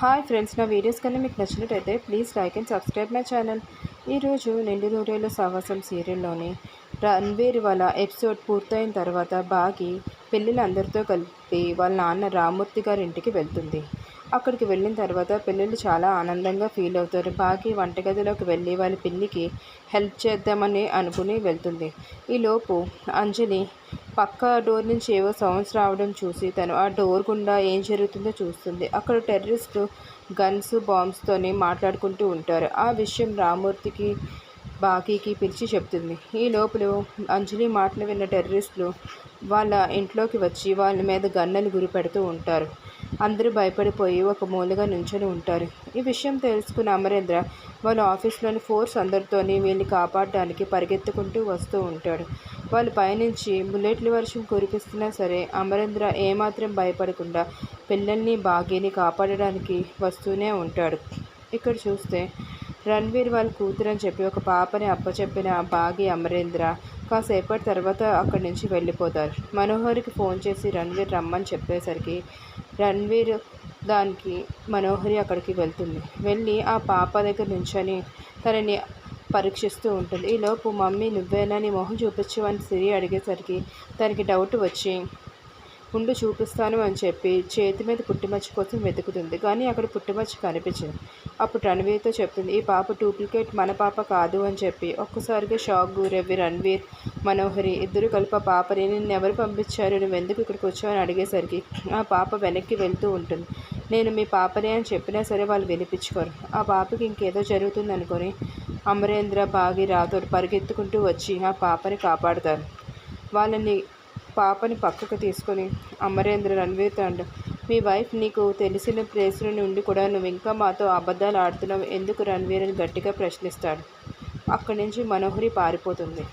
Hi friends నా videos కన్నా మీకు నచ్చినట్టయితే please like and subscribe my channel. ఈరోజు నిండు నూరేళ్ళ సావాసం సీరియల్లోని రణ్వీర్ వాళ్ళ ఎపిసోడ్ పూర్తయిన తర్వాత బాగి పిల్లలందరితో కలిపి వాళ్ళ నాన్న రామూర్తి గారి ఇంటికి వెళ్తుంది. అక్కడికి వెళ్ళిన తర్వాత పిల్లలు చాలా ఆనందంగా ఫీల్ అవుతారు. బాగి వంటగదిలోకి వెళ్ళి వాళ్ళ పిల్లికి హెల్ప్ చేద్దామని అనుకుని వెళ్తుంది. ఈలోపు అంజలి పక్క డోర్ నుంచి ఏవో సౌండ్స్ రావడం చూసి తను ఆ డోర్ గుండా ఏం జరుగుతుందో చూస్తుంది. అక్కడ టెర్రరిస్టు గన్స్ బాంబ్స్తోని మాట్లాడుకుంటూ ఉంటారు. ఆ విషయం రామూర్తికి బాకీకి పిలిచి చెప్తుంది. ఈ లోపల అంజలి మాటలు విన్న టెర్రరిస్టులు వాళ్ళ ఇంట్లోకి వచ్చి వాళ్ళ మీద గన్నలు గురి పెడుతూ ఉంటారు. అందరూ భయపడిపోయి ఒక మూలగా నుంచొని ఉంటారు. ఈ విషయం తెలుసుకున్న అమరేంద్ర వాళ్ళ ఆఫీస్లోని ఫోర్స్ అందరితోని వీళ్ళని కాపాడడానికి పరిగెత్తుకుంటూ వస్తూ ఉంటాడు. వాళ్ళు పైనుంచి బుల్లెట్ల వర్షం కురిపిస్తున్నా సరే అమరేంద్ర ఏమాత్రం భయపడకుండా పిల్లల్ని బాగీని కాపాడడానికి వస్తూనే ఉంటాడు. ఇక్కడ చూస్తే రణ్వీర్ వాళ్ళ కూతురు అని చెప్పి ఒక పాపని అప్పచెప్పిన బాగి అమరేంద్ర కాసేపటి తర్వాత అక్కడి నుంచి వెళ్ళిపోతారు. మనోహర్కి ఫోన్ చేసి రణ్వీర్ రమ్మని చెప్పేసరికి రణ్వీర్ దానికి మనోహరి అక్కడికి వెళ్తుంది. వెళ్ళి ఆ పాప దగ్గర నుంచొని తనని పరీక్షిస్తూ ఉంటుంది. ఈలోపు మమ్మీ నువ్వేనా? నీ మొహం చూపించు అని సిరి అడిగేసరికి తనకి డౌట్ వచ్చి ఉండు చూపిస్తాను అని చెప్పి చేతి మీద పుట్టిమచ్చ కోసం వెతుకుతుంది. కానీ అక్కడ పుట్టిమచ్చ కనిపించింది. అప్పుడు రణవీర్తో చెప్తుంది ఈ పాప డూప్లికేట్ మన పాప కాదు అని చెప్పి. ఒక్కసారిగా షాక్ గురవి రణవీర్ మనోహరి ఇద్దరు కలిపి ఆ పాపని నిన్ను ఎవరు పంపించారు? నువ్వు ఎందుకు ఇక్కడికి వచ్చావని అడిగేసరికి ఆ పాప వెనక్కి వెళ్తూ ఉంటుంది. నేను మీ పాపనే అని చెప్పినా సరే వాళ్ళు వినిపించుకోరు. ఆ పాపకి ఇంకేదో జరుగుతుంది అనుకొని అమరేంద్ర బాగి రాతో పరిగెత్తుకుంటూ వచ్చి ఆ పాపని కాపాడతారు. వాళ్ళని పాపని పక్కకు తీసుకొని అమరేంద్ర రణవీర్ తండ్రి మీ వైఫ్ నీకు తెలిసిన ప్లేస్లో నుండి కూడా నువ్వు ఇంకా మాతో అబద్ధాలు ఆడుతున్నావు ఎందుకు రణవీర్ అని గట్టిగా ప్రశ్నిస్తాడు? అక్కడి నుంచి మనోహరి పారిపోతుంది.